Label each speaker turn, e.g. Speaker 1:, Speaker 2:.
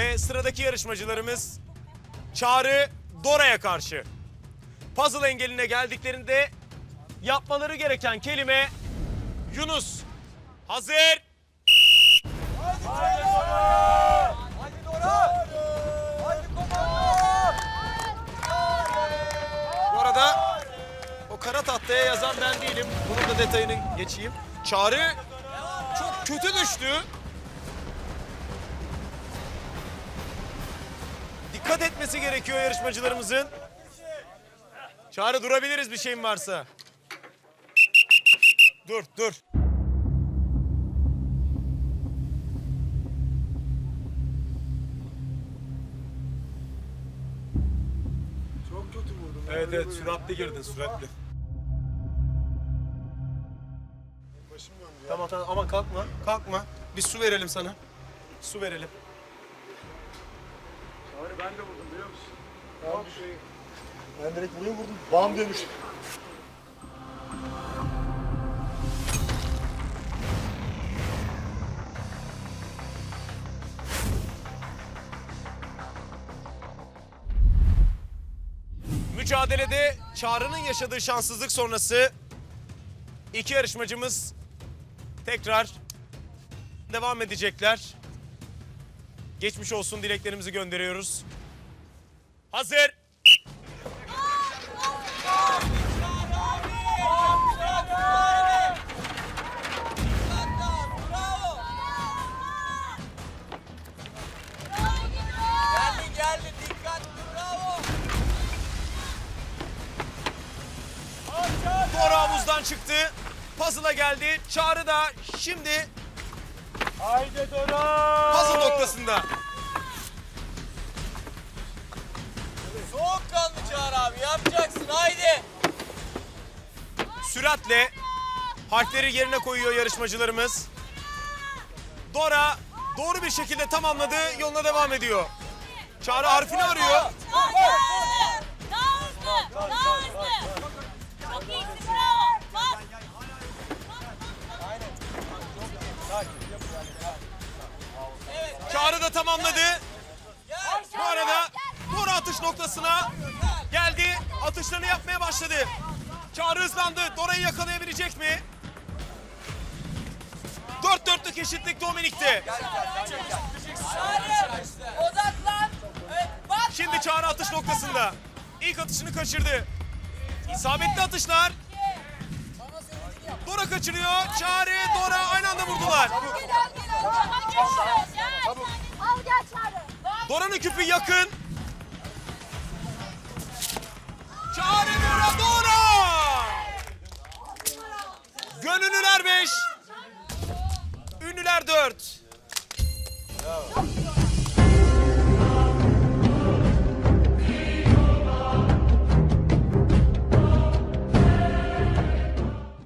Speaker 1: Ve sıradaki yarışmacılarımız Çağrı Dora'ya karşı. Puzzle engeline geldiklerinde yapmaları gereken kelime Yunus. Hazır. Bu arada o kara tahtaya yazan ben değilim. Bunun da detayını geçeyim. Çağrı çok kötü düştü. Dikkat etmesi gerekiyor yarışmacılarımızın. Çağrı durabiliriz bir şeyin varsa. Dur, dur.
Speaker 2: Çok kötü vurdum.
Speaker 1: Evet evet süratli girdin süratli.
Speaker 2: Başım döndü ya.
Speaker 1: Tamam tamam ama kalkma kalkma. Bir su verelim sana. Su verelim.
Speaker 2: Ben de vurdum biliyor musun? Tamam. Şey, ben direkt buraya vurdum. Bam demiş.
Speaker 1: Mücadelede Çağrı'nın yaşadığı şanssızlık sonrası iki yarışmacımız tekrar devam edecekler. Geçmiş olsun dileklerimizi gönderiyoruz. Hazır. Havuzdan çıktı. Puzzle'a geldi. Çağrı da şimdi
Speaker 2: Haydi Dora.
Speaker 1: puzzle noktasında.
Speaker 3: Çağrı abi yapacaksın haydi.
Speaker 1: Süratle harfleri yerine koyuyor yarışmacılarımız. Dora doğru bir şekilde tamamladı. Yoluna devam ediyor. Çağrı harfini arıyor.
Speaker 4: Daha hızlı! Daha hızlı! Çok iyisin bravo! Bas!
Speaker 1: Çağrı da tamamladı. Bu arada Dora atış noktasına. Atışlarını yapmaya başladı. Çağrı hızlandı. Dora'yı yakalayabilecek mi? Dört dörtlük eşitlik Dominik'te.
Speaker 3: Çağrı odaklan. Bak.
Speaker 1: Şimdi Çağrı atış noktasında. İlk atışını kaçırdı. İsabetli atışlar. Dora kaçırıyor. Çağrı, Dora aynı anda vurdular. Dora'nın küpü yakın. Çağrı Dora. Gönüllüler 5. Ünlüler 4.